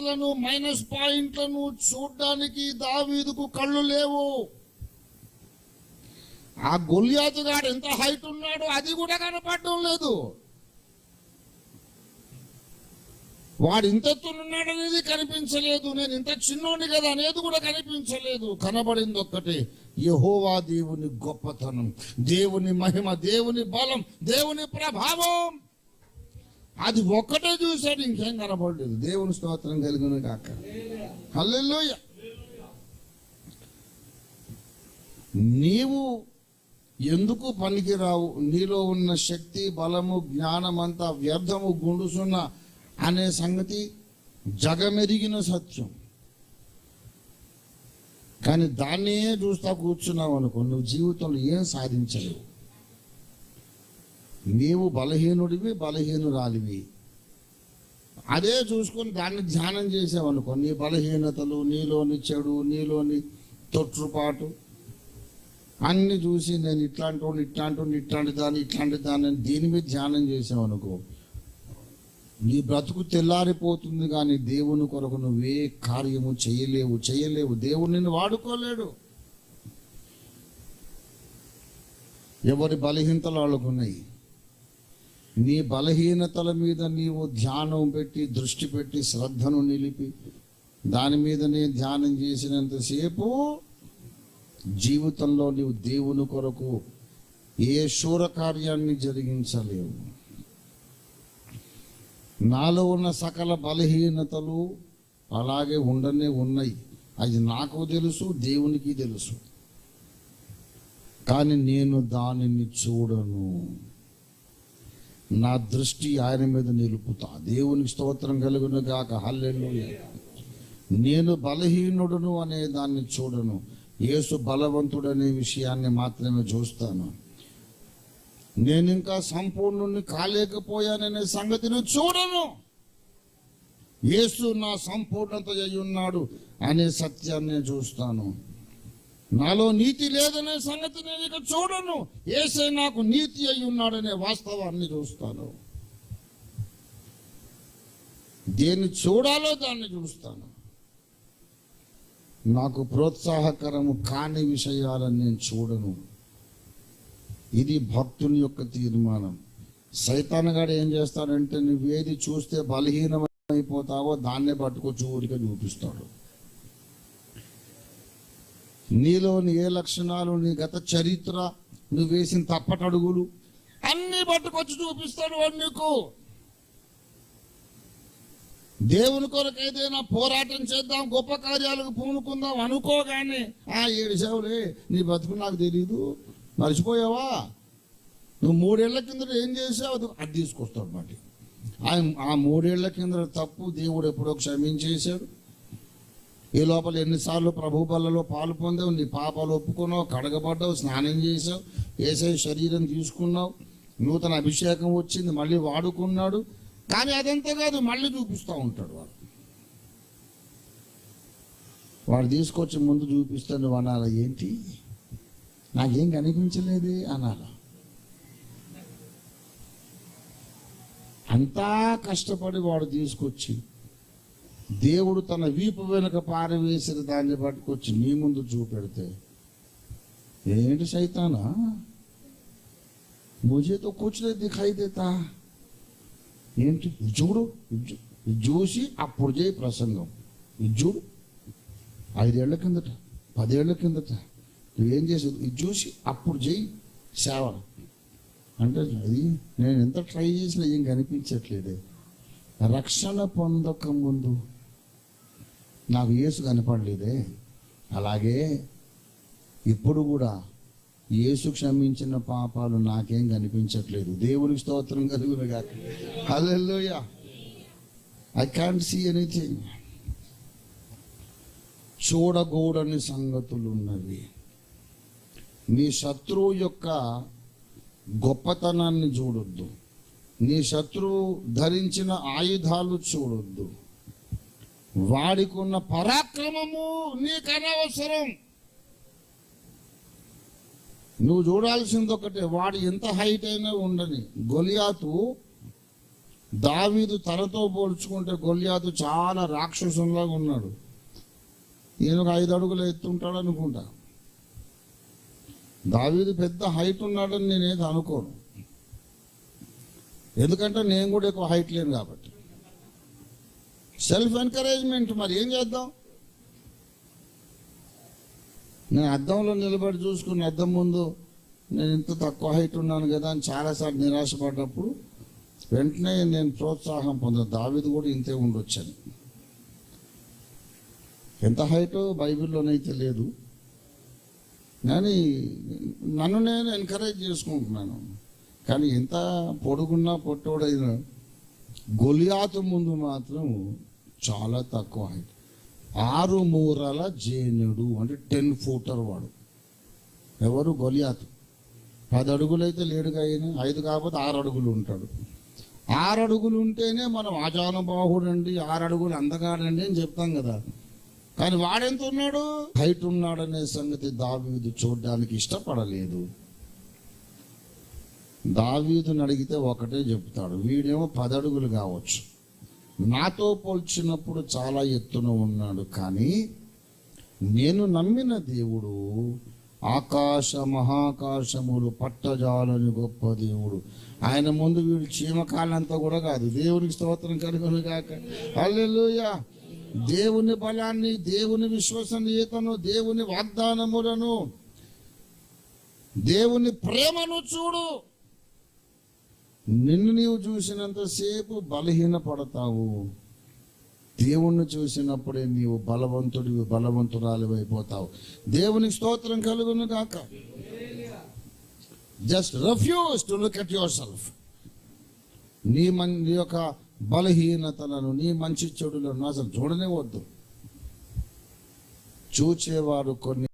లను మైనస్ పాయింట్లను చూడ్డానికి దావీదుకు కళ్ళు లేవు. ఆ గొల్యాతు గారు ఎంత హైట్ ఉన్నాడో అది కూడా కనపడడం లేదు. వాడు ఇంత ఎత్తునున్నాడు అనేది కనిపించలేదు. నేను ఇంత చిన్నోని కదా అనేది కూడా కనిపించలేదు. కనబడింది ఒక్కటి యహోవా దేవుని గొప్పతనం దేవుని మహిమ దేవుని బలం దేవుని ప్రభావం. అది ఒక్కటే చూశాడు ఇంకేం కనపడలేదు. దేవుని స్తోత్రం కలిగిన కాక. హల్లెల్లోయ నీవు ఎందుకు పనికిరావు? నీలో ఉన్న శక్తి బలము జ్ఞానం అంతా వ్యర్థము గుండుసున్న అనే సంగతి జగమెరిగిన సత్యం. కానీ దాన్నే చూస్తా కూర్చున్నావు అనుకో నువ్వు జీవితంలో ఏం సాధించలేవు? నీవు బలహీనుడివి బలహీనురాలివి. అదే చూసుకొని దాన్ని ధ్యానం చేసావనుకో నీ బలహీనతలు నీలోని చెడు నీలోని తొట్టుపాటు అన్ని చూసి నేను ఇట్లాంటి వాడిని, ఇట్లాంటి వాడిని, ఇట్లాంటి దాన్ని ఇట్లాంటి దాన్ని దీని మీద ధ్యానం చేసావనుకో నీ బ్రతుకు తెల్లారిపోతుంది కానీ దేవుని కొరకు నువ్వే కార్యము చేయలేవు చేయలేవు. దేవుడు నిన్ను వాడుకోలేడు. ఎవరి బలహీనతలు వాళ్ళకున్నాయి నీ బలహీనతల మీద నీవు ధ్యానం పెట్టి దృష్టి పెట్టి శ్రద్ధను నిలిపి దాని మీదనే ధ్యానం చేసినంతసేపు జీవితంలో నీవు దేవుని కొరకు ఏ శూర కార్యాన్ని జరిగించలేవు. నాలో ఉన్న సకల బలహీనతలు అలాగే ఉండనే ఉన్నాయి. అది నాకు తెలుసు దేవునికి తెలుసు. కానీ నేను దానిని చూడను. నా దృష్టి ఆయన మీద నిలుపుతా. దేవునికి స్తోత్రం కలుగును కాక హల్లెను నేను బలహీనుడును అనే దాన్ని చూడను. యేసు బలవంతుడనే విషయాన్ని మాత్రమే చూస్తాను. నేను ఇంకా సంపూర్ణుని కాలేకపోయాననే సంగతిని చూడను. యేసు నా సంపూర్ణత అయి ఉన్నాడు అనే సత్యాన్ని చూస్తాను. నాలో నీతి లేదనే సంగతి నేను ఇక చూడను. ఏసై నాకు నీతి అయి ఉన్నాడనే వాస్తవాన్ని చూస్తాను. దేన్ని చూడాలో దాన్ని చూస్తాను. నాకు ప్రోత్సాహకరము కాని విషయాలను నేను చూడను. ఇది భక్తుని యొక్క తీర్మానం. సైతానగాడు ఏం చేస్తాడంటే నువ్వేది చూస్తే బలహీనమైపోతావో దాన్నే పట్టుకొచ్చి ఊరికే చూపిస్తాడు. నీలోని ఏ లక్షణాలు నీ గత చరిత్ర నువ్వు వేసిన తప్పటడుగులు అన్ని పట్టుకొచ్చి చూపిస్తాడు వాడు నీకు. దేవుని కొరకు ఏదైనా పోరాటం చేద్దాం గొప్ప కార్యాలకు పూనుకుందాం అనుకోగానే ఆ ఏడు సేవలే నీ బతుకు నాకు తెలియదు మర్చిపోయావా? నువ్వు మూడేళ్ళ కింద ఏం చేసావు అది అది తీసుకొస్తాడు మాట ఆ మూడేళ్ళ కింద తప్పు దేవుడు ఎప్పుడో క్షమించేశాడు. ఈ లోపల ఎన్నిసార్లు ప్రభు బలలో పాలు పొందావు నీ పాపాలు ఒప్పుకున్నావు కడగబడ్డావు స్నానం చేసావు ఏసై శరీరం తీసుకున్నావు నూతన అభిషేకం వచ్చింది మళ్ళీ వాడుకున్నాడు. కానీ అదంతా కాదు మళ్ళీ చూపిస్తూ ఉంటాడు వాడు. వాడు తీసుకొచ్చి ముందు చూపిస్తాడు అనాల ఏంటి? నాకేం కనిపించలేదే అనాల. అంతా కష్టపడి వాడు తీసుకొచ్చి దేవుడు తన వీపు వెనుక పారవేసిన దాన్ని పట్టుకొచ్చి నీ ముందు చూపెడితే ఏంటి సైతానా? ముజే తో కుచ్ దిఖాయి దేతా ఏంటి? చూడు చూసి అప్పుడు చేయి ప్రసంగం. ఇది చూడు. ఐదేళ్ళ కిందట పదేళ్ళ కిందట నువ్వేం చేసేది ఇది చూసి అప్పుడు చేయి సేవ అంటే అది నేను ఎంత ట్రై చేసినా ఏం కనిపించట్లేదే. రక్షణ పొందక ముందు నాకు యేసు కనపడలేదే. అలాగే ఇప్పుడు కూడా యేసు క్షమించిన పాపాలు నాకేం కనిపించట్లేదు. దేవునికి స్తోత్రం కలుగును కాక హలోయ ఐ క్యాంట్ సీ ఎనీథింగ్ చూడకూడని సంగతులు ఉన్నవి నీ శత్రువు యొక్క గొప్పతనాన్ని చూడొద్దు. నీ శత్రువు ధరించిన ఆయుధాలు చూడొద్దు. వాడికి ఉన్న పరాక్రమము నీకు అనవసరం నువ్వు చూడాల్సింది ఒకటే వాడు ఎంత హైట్ అయినా ఉండని. గొలియాతు దావీదు తనతో పోల్చుకుంటే గొలియాతు చాలా రాక్షసులాగా ఉన్నాడు. ఈయన ఒక ఐదు అడుగులు ఎత్తుంటాడు అనుకుంటా. దావీదు పెద్ద హైట్ ఉన్నాడని నేనేది అనుకోను. ఎందుకంటే నేను కూడా ఎక్కువ హైట్ లేను కాబట్టి. సెల్ఫ్ ఎంకరేజ్మెంట్ మరి ఏం చేద్దాం? నేను అద్దంలో నిలబడి చూసుకుని అద్దం ముందు నేను ఇంత తక్కువ హైట్ ఉన్నాను కదా అని చాలాసార్లు నిరాశపడ్డప్పుడు వెంటనే నేను ప్రోత్సాహం పొందాను దావిది కూడా ఇంతే ఉండొచ్చని. ఎంత హైట్ బైబిల్లోనైతే లేదు. కానీ నన్ను నేను ఎంకరేజ్ చేసుకుంటున్నాను. కానీ ఎంత పొడుగున్నా పొట్టోడైనా గొలియాతు ముందు మాత్రం చాలా తక్కువ హైట్ ఆరు మూరల జేనుడు అంటే టెన్ ఫూటర్ వాడు. ఎవరు? గొలియాతు. పది అడుగులు అయితే లేడుగా అయిన ఐదు కాకపోతే ఆరు అడుగులు ఉంటాడు. ఆరు అడుగులు ఉంటేనే మనం ఆజానుబాహుడండి ఆరు అడుగులు అందగాడండి అని చెప్తాం కదా. కానీ వాడెంత ఉన్నాడు? హైట్ ఉన్నాడనే సంగతి దావీదు చూడడానికి ఇష్టపడలేదు. దావీదుని అడిగితే ఒకటే చెప్తాడు. వీడేమో పది అడుగులు కావచ్చు. నాతో పోల్చినప్పుడు చాలా ఎత్తున ఉన్నాడు కానీ నేను నమ్మిన దేవుడు ఆకాశ మహాకాశములు పట్టజాలని గొప్ప దేవుడు. ఆయన ముందు వీడు చీమకాలంతా కూడా కాదు దేవునికి స్తోత్రం కలుగును కాక అల్లెలుయా దేవుని బలాన్ని దేవుని విశ్వసనీయతను దేవుని వాగ్దానములను దేవుని ప్రేమను చూడు. నిన్ను నీవు చూసినంతసేపు బలహీన పడతావు దేవుణ్ణి చూసినప్పుడే నీవు బలవంతుడివి బలవంతురాలు అయిపోతావు దేవునికి స్తోత్రం కలుగును కాక just refuse to look at yourself నీ మన్ నీ యొక్క బలహీనతలను నీ మంచి చెడులను అసలు చూడనే వద్దు చూచేవారు కొన్ని